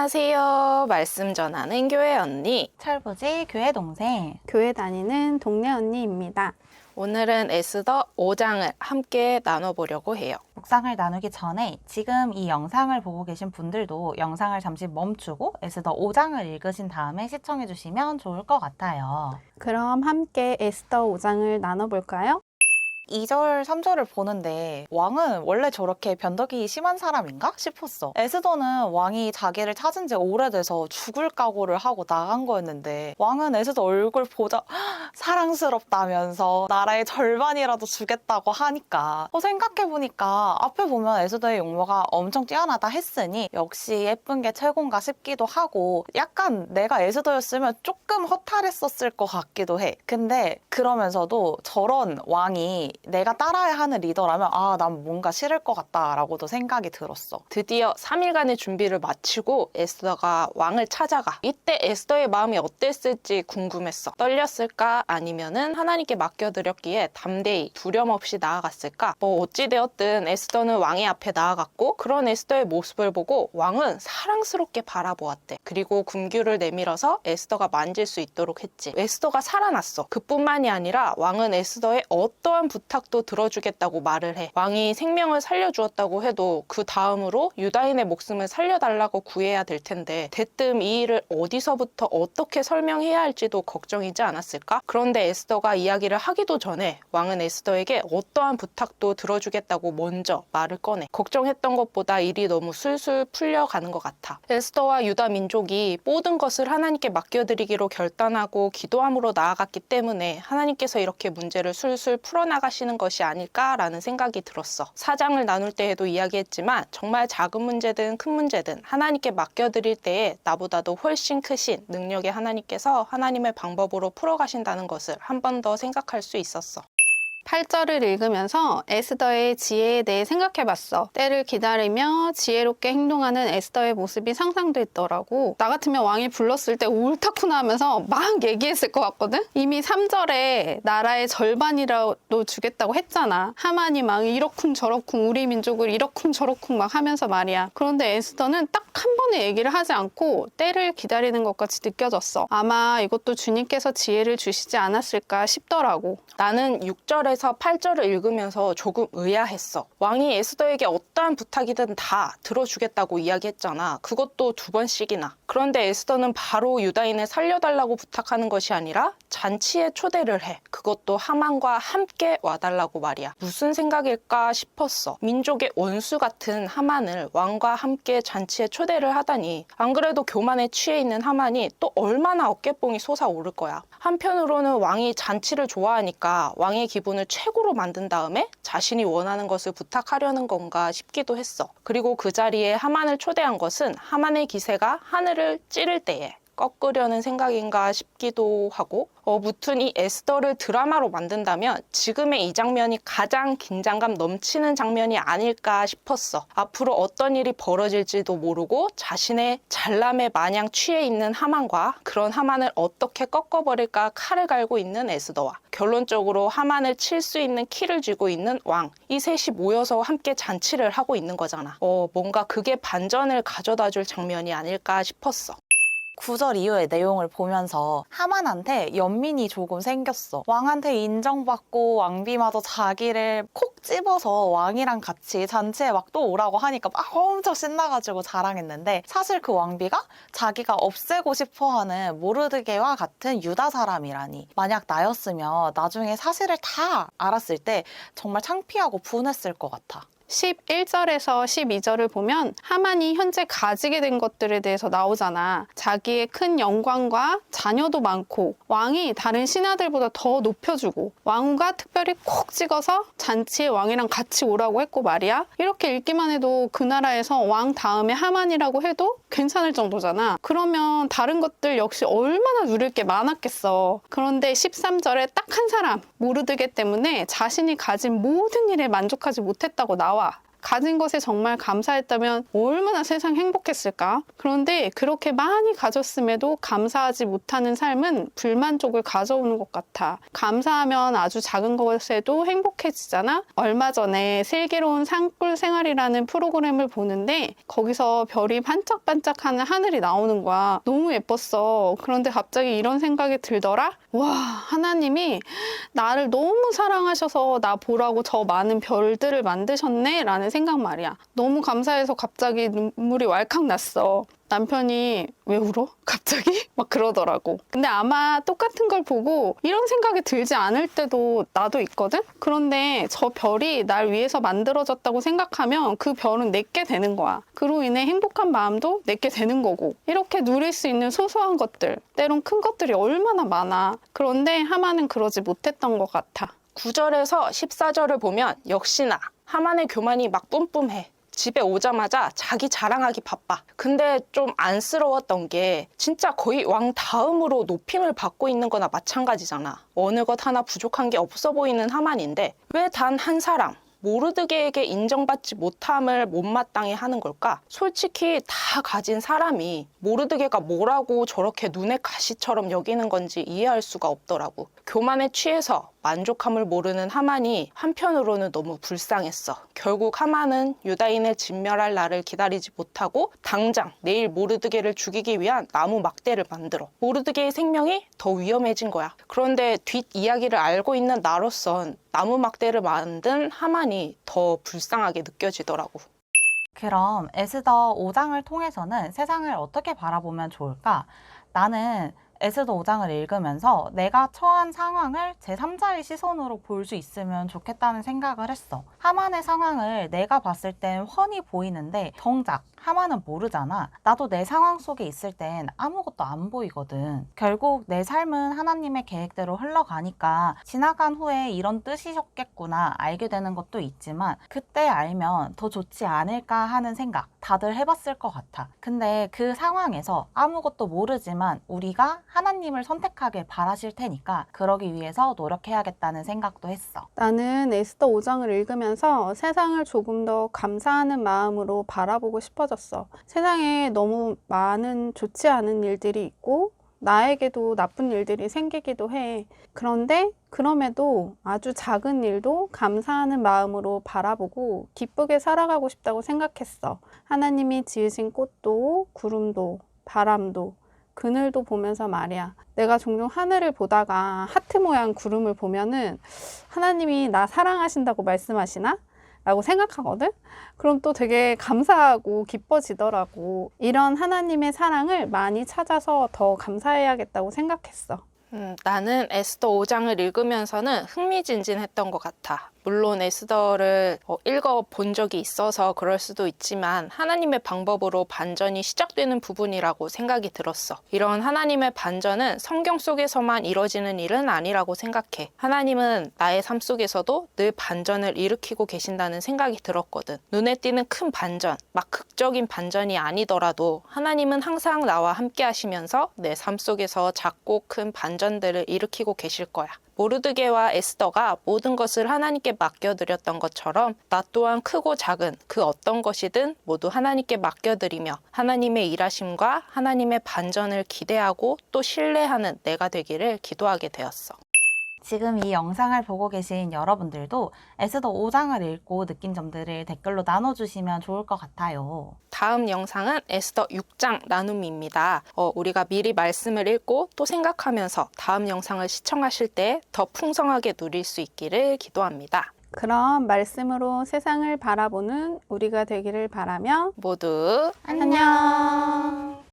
안녕하세요. 말씀 전하는 교회 언니. 철부지 교회 동생. 교회 다니는 동네 언니입니다. 오늘은 에스더 5장을 함께 나눠보려고 해요. 묵상을 나누기 전에 지금 이 영상을 보고 계신 분들도 영상을 잠시 멈추고 에스더 5장을 읽으신 다음에 시청해 주시면 좋을 것 같아요. 그럼 함께 에스더 5장을 나눠볼까요? 2절, 3절을 보는데 왕은 원래 저렇게 변덕이 심한 사람인가 싶었어. 에스더는 왕이 자기를 찾은 지 오래돼서 죽을 각오를 하고 나간 거였는데 왕은 에스더 얼굴 보자 사랑스럽다면서 나라의 절반이라도 주겠다고 하니까 어, 생각해보니까 앞에 보면 에스더의 용모가 엄청 뛰어나다 했으니 역시 예쁜 게 최고인가 싶기도 하고 약간 내가 에스더였으면 조금 허탈했었을 것 같기도 해. 근데 그러면서도 저런 왕이 내가 따라야 하는 리더라면 아, 난 뭔가 싫을 것 같다라고도 생각이 들었어. 드디어 3일간의 준비를 마치고 에스더가 왕을 찾아가. 이때 에스더의 마음이 어땠을지 궁금했어. 떨렸을까? 아니면은 하나님께 맡겨드렸기에 담대히 두려움 없이 나아갔을까? 뭐 어찌되었든 에스더는 왕의 앞에 나아갔고 그런 에스더의 모습을 보고 왕은 사랑스럽게 바라보았대. 그리고 궁규를 내밀어서 에스더가 만질 수 있도록 했지. 에스더가 살아났어. 그뿐만이 아니라 왕은 에스더의 어떠한 부탁 도 들어주겠다고 말을 해. 왕이 생명을 살려주었다고 해도 그 다음으로 유다인의 목숨을 살려달라고 구해야 될 텐데 대뜸 이 일을 어디서부터 어떻게 설명해야 할지도 걱정이지 않았을까? 그런데 에스더가 이야기를 하기도 전에 왕은 에스더에게 어떠한 부탁도 들어주겠다고 먼저 말을 꺼내. 걱정했던 것보다 일이 너무 술술 풀려가는 것 같아. 에스더와 유다 민족이 모든 것을 하나님께 맡겨드리기로 결단하고 기도함으로 나아갔기 때문에 하나님께서 이렇게 문제를 술술 풀어나가시 는 것이 아닐까라는 생각이 들었어. 사장을 나눌 때에도 이야기했지만 정말 작은 문제든 큰 문제든 하나님께 맡겨드릴 때에 나보다도 훨씬 크신 능력의 하나님께서 하나님의 방법으로 풀어가신다는 것을 한 번 더 생각할 수 있었어. 8절을 읽으면서 에스더의 지혜에 대해 생각해 봤어. 때를 기다리며 지혜롭게 행동하는 에스더의 모습이 상상됐더라고. 나 같으면 왕이 불렀을 때 옳다쿠나 하면서 막 얘기했을 것 같거든? 이미 3절에 나라의 절반이라도 주겠다고 했잖아. 하만이 왕이 이러쿵 저러쿵 우리 민족을 이러쿵 저러쿵 막 하면서 말이야. 그런데 에스더는 딱 한 번의 얘기를 하지 않고 때를 기다리는 것 같이 느껴졌어. 아마 이것도 주님께서 지혜를 주시지 않았을까 싶더라고. 나는 6절에 서 8절을 읽으면서 조금 의아했어. 왕이 에스더에게 어떠한 부탁이든 다 들어주겠다고 이야기했잖아. 그것도 두 번씩이나. 그런데 에스더는 바로 유다인을 살려달라고 부탁하는 것이 아니라 잔치에 초대를 해. 그것도 하만과 함께 와달라고 말이야. 무슨 생각일까 싶었어. 민족의 원수 같은 하만을 왕과 함께 잔치에 초대를 하다니. 안 그래도 교만에 취해 있는 하만이 또 얼마나 어깨뽕이 솟아오를 거야. 한편으로는 왕이 잔치를 좋아하니까 왕의 기분을 최고로 만든 다음에 자신이 원하는 것을 부탁하려는 건가 싶기도 했어. 그리고 그 자리에 하만을 초대한 것은 하만의 기세가 하늘을 찌를 때에 꺾으려는 생각인가 싶기도 하고 어, 무튼 이 에스더를 드라마로 만든다면 지금의 이 장면이 가장 긴장감 넘치는 장면이 아닐까 싶었어. 앞으로 어떤 일이 벌어질지도 모르고 자신의 잘남에 마냥 취해 있는 하만과 그런 하만을 어떻게 꺾어버릴까 칼을 갈고 있는 에스더와 결론적으로 하만을 칠 수 있는 키를 쥐고 있는 왕. 이 셋이 모여서 함께 잔치를 하고 있는 거잖아. 어, 뭔가 그게 반전을 가져다 줄 장면이 아닐까 싶었어. 9절 이후의 내용을 보면서 하만한테 연민이 조금 생겼어. 왕한테 인정받고 왕비마저 자기를 콕 집어서 왕이랑 같이 잔치에 막 또 오라고 하니까 막 엄청 신나가지고 자랑했는데 사실 그 왕비가 자기가 없애고 싶어하는 모르드게와 같은 유다 사람이라니. 만약 나였으면 나중에 사실을 다 알았을 때 정말 창피하고 분했을 것 같아. 11절에서 12절을 보면 하만이 현재 가지게 된 것들에 대해서 나오잖아. 자기의 큰 영광과 자녀도 많고 왕이 다른 신하들보다 더 높여주고 왕후가 특별히 콕 찍어서 잔치에 왕이랑 같이 오라고 했고 말이야. 이렇게 읽기만 해도 그 나라에서 왕 다음에 하만이라고 해도 괜찮을 정도잖아. 그러면 다른 것들 역시 얼마나 누릴 게 많았겠어. 그런데 13절에 딱 한 사람 모르드게 때문에 자신이 가진 모든 일에 만족하지 못했다고 나와. 가진 것에 정말 감사했다면 얼마나 세상 행복했을까? 그런데 그렇게 많이 가졌음에도 감사하지 못하는 삶은 불만족을 가져오는 것 같아. 감사하면 아주 작은 것에도 행복해지잖아? 얼마 전에 슬기로운 산골 생활이라는 프로그램을 보는데 거기서 별이 반짝반짝 하는 하늘이 나오는 거야. 너무 예뻤어. 그런데 갑자기 이런 생각이 들더라? 와, 하나님이 나를 너무 사랑하셔서 나 보라고 저 많은 별들을 만드셨네? 라는 생각 말이야. 너무 감사해서 갑자기 눈물이 왈칵 났어. 남편이 왜 울어? 갑자기? 막 그러더라고. 근데 아마 똑같은 걸 보고 이런 생각이 들지 않을 때도 나도 있거든? 그런데 저 별이 날 위해서 만들어졌다고 생각하면 그 별은 내게 되는 거야. 그로 인해 행복한 마음도 내게 되는 거고. 이렇게 누릴 수 있는 소소한 것들, 때론 큰 것들이 얼마나 많아. 그런데 하마는 그러지 못했던 것 같아. 9절에서 14절을 보면 역시나 하만의 교만이 막 뿜뿜해. 집에 오자마자 자기 자랑하기 바빠. 근데 좀 안쓰러웠던 게 진짜 거의 왕 다음으로 높임을 받고 있는 거나 마찬가지잖아. 어느 것 하나 부족한 게 없어 보이는 하만인데 왜 단 한 사람, 모르드게에게 인정받지 못함을 못마땅해 하는 걸까? 솔직히 다 가진 사람이 모르드게가 뭐라고 저렇게 눈에 가시처럼 여기는 건지 이해할 수가 없더라고. 교만에 취해서 만족함을 모르는 하만이 한편으로는 너무 불쌍했어. 결국 하만은 유다인을 진멸할 날을 기다리지 못하고 당장 내일 모르드게를 죽이기 위한 나무 막대를 만들어. 모르드게의 생명이 더 위험해진 거야. 그런데 뒷 이야기를 알고 있는 나로선 나무 막대를 만든 하만이 더 불쌍하게 느껴지더라고. 그럼 에스더 5장을 통해서는 세상을 어떻게 바라보면 좋을까? 나는 에스더 5장을 읽으면서 내가 처한 상황을 제3자의 시선으로 볼 수 있으면 좋겠다는 생각을 했어. 하만의 상황을 내가 봤을 땐 훤히 보이는데 정작 하만은 모르잖아. 나도 내 상황 속에 있을 땐 아무것도 안 보이거든. 결국 내 삶은 하나님의 계획대로 흘러가니까 지나간 후에 이런 뜻이셨겠구나 알게 되는 것도 있지만 그때 알면 더 좋지 않을까 하는 생각 다들 해봤을 것 같아. 근데 그 상황에서 아무것도 모르지만 우리가 하나님을 선택하길 바라실 테니까 그러기 위해서 노력해야겠다는 생각도 했어. 나는 에스더 5장을 읽으면서 세상을 조금 더 감사하는 마음으로 바라보고 싶어졌어. 세상에 너무 많은 좋지 않은 일들이 있고, 나에게도 나쁜 일들이 생기기도 해. 그런데 그럼에도 아주 작은 일도 감사하는 마음으로 바라보고 기쁘게 살아가고 싶다고 생각했어. 하나님이 지으신 꽃도, 구름도, 바람도, 그늘도 보면서 말이야. 내가 종종 하늘을 보다가 하트 모양 구름을 보면은 하나님이 나 사랑하신다고 말씀하시나? 라고 생각하거든? 그럼 또 되게 감사하고 기뻐지더라고. 이런 하나님의 사랑을 많이 찾아서 더 감사해야겠다고 생각했어. 음, 나는 에스더 5장을 읽으면서는 흥미진진했던 것 같아. 물론 에스더를 어, 읽어본 적이 있어서 그럴 수도 있지만 하나님의 방법으로 반전이 시작되는 부분이라고 생각이 들었어. 이런 하나님의 반전은 성경 속에서만 이뤄지는 일은 아니라고 생각해. 하나님은 나의 삶 속에서도 늘 반전을 일으키고 계신다는 생각이 들었거든. 눈에 띄는 큰 반전, 막 극적인 반전이 아니더라도 하나님은 항상 나와 함께 하시면서 내 삶 속에서 작고 큰 반전들을 일으키고 계실 거야. 모르드게와 에스더가 모든 것을 하나님께 맡겨드렸던 것처럼 나 또한 크고 작은 그 어떤 것이든 모두 하나님께 맡겨드리며 하나님의 일하심과 하나님의 반전을 기대하고 또 신뢰하는 내가 되기를 기도하게 되었어. 지금 이 영상을 보고 계신 여러분들도 에스더 5장을 읽고 느낀 점들을 댓글로 나눠주시면 좋을 것 같아요. 다음 영상은 에스더 6장 나눔입니다. 어, 우리가 미리 말씀을 읽고 또 생각하면서 다음 영상을 시청하실 때 더 풍성하게 누릴 수 있기를 기도합니다. 그럼 말씀으로 세상을 바라보는 우리가 되기를 바라며 모두 안녕.